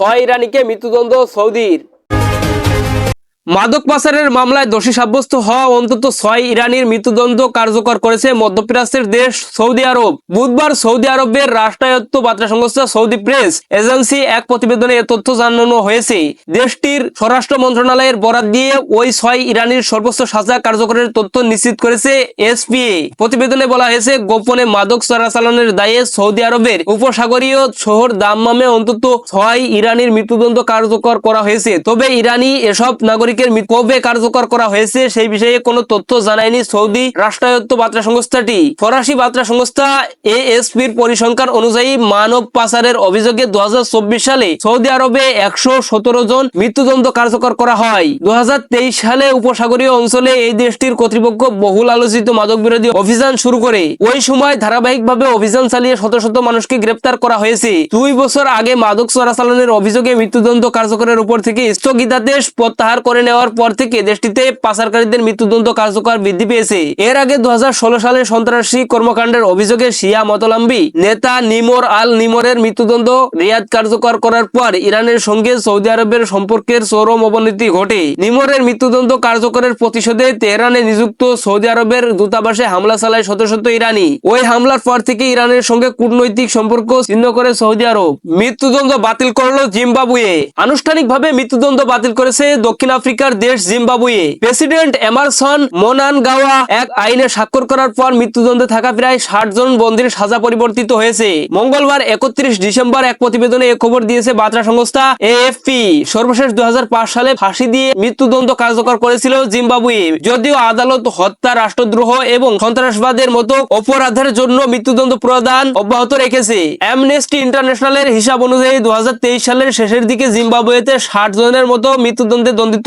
ছয় ইরানিকে মৃত্যুদণ্ড সৌদির। মাদক পাচারের মামলায় দোষী সাব্যস্ত হওয়া অন্তত ছয় ইরানির মৃত্যুদণ্ড কার্যকর করেছে মধ্যপ্রাচ্যের দেশ সৌদি আরব। বুধবার সৌদি আরবের রাষ্ট্রায়ত্ত বার্তা সংস্থা সৌদি প্রেস এজেন্সি এক প্রতিবেদনে এ তথ্য জানানো হয়েছে। দেশটির স্বরাষ্ট্র মন্ত্রণালয়ের বরাত দিয়ে ওই ছয় ইরানির সর্বোচ্চ সাজা কার্যকরের তথ্য নিশ্চিত করেছে এসপিএ। প্রতিবেদনে বলা হয়েছে, গোপনে মাদক চোরাচালানের দায়ে সৌদি আরবের উপসাগরীয় শহর দাম্মামে অন্তত ছয় ইরানির মৃত্যুদণ্ড কার্যকর করা হয়েছে। তবে ইরানি এসব নাগরিকের কবে কার্যকর করা হয়েছে সেই বিষয়ে কোনো তথ্য জানায়নি সৌদি রাষ্ট্রায়ত্ত বার্তা সংস্থাটি। ফরাসি বার্তা সংস্থা এএসপির পরিসংখ্যান অনুযায়ী মানব পাচারের অভিযোগে দু সালে সৌদি আরবে একশো জন মৃত্যুদণ্ড কার্যকর করা হয়। দু সালে উপসাগরীয় অঞ্চলে এই দেশটির কর্তৃপক্ষ বহুল আলোচিত মাদক বিরোধী অভিযান শুরু করে। ওই সময় ধারাবাহিকভাবে অভিযান চালিয়ে শত শত মানুষকে গ্রেপ্তার করা হয়েছে। দুই বছর আগে মাদক চোরাচালানের অভিযোগে মৃত্যুদণ্ড কার্যকরের উপর থেকে স্থগিতাদেশ প্রত্যাহার করে নেওয়ার পর থেকে দেশটিতে পাচারকারীদের মৃত্যুদণ্ড কার্যকর বৃদ্ধি পেয়েছে। এর আগে দু হাজার ষোলো সালে সন্ত্রাসী কর্মকাণ্ডের অভিযোগে শিয়া মতলাম্বি নেতা নিমর আল নিমরের মৃত্যুদণ্ড রিয়াদ কার্যকর করার পর ইরানের সঙ্গে সৌদি আরবের সম্পর্কের চরম অবনতি ঘটে। নিমরের মৃত্যুদণ্ড কার্যকরের প্রতিশোধে তেহরানে নিযুক্ত সৌদি আরবের দূতাবাসে হামলা চালায় শত শত ইরানি। ওই হামলার পর থেকে ইরানের সঙ্গে কূটনৈতিক সম্পর্ক ছিন্ন করে সৌদি আরব। মৃত্যুদণ্ড বাতিল করল জিম্বাবুয়ে। আনুষ্ঠানিকভাবে মৃত্যুদণ্ড বাতিল করেছে দক্ষিণ আফ্রিকার দেশ জিম্বাবুয়ে। প্রেসিডেন্ট এমারসন মোনানগাওয়া এক আইনে স্বাক্ষর করার পর মৃত্যুদণ্ডে থাকা প্রায় ষাট জন বন্দির সাজা পরিবর্তিত হয়েছে। মঙ্গলবার একত্রিশ ডিসেম্বর এক প্রতিবেদনে এ খবর দিয়েছে বার্তা সংস্থা এএফপি। সর্বশেষ দু সালে ফাঁসি দিয়ে মৃত্যুদণ্ড কার্যকর করেছিল জিম্বাবুয়ে। যদিও আদালত, হত্যা, রাষ্ট্রদ্রোহ এবং সন্ত্রাসবাদের মতো অপরাধের জন্য মৃত্যুদণ্ড প্রদান অব্যাহত রেখেছে। অ্যামনেস্টি ইন্টারন্যাশনালের হিসাব অনুযায়ী দু হাজার তেইশ সালের শেষের দিকে জিম্বাবুয়েতে ষাট জনের মতো মৃত্যুদণ্ডে দণ্ডিত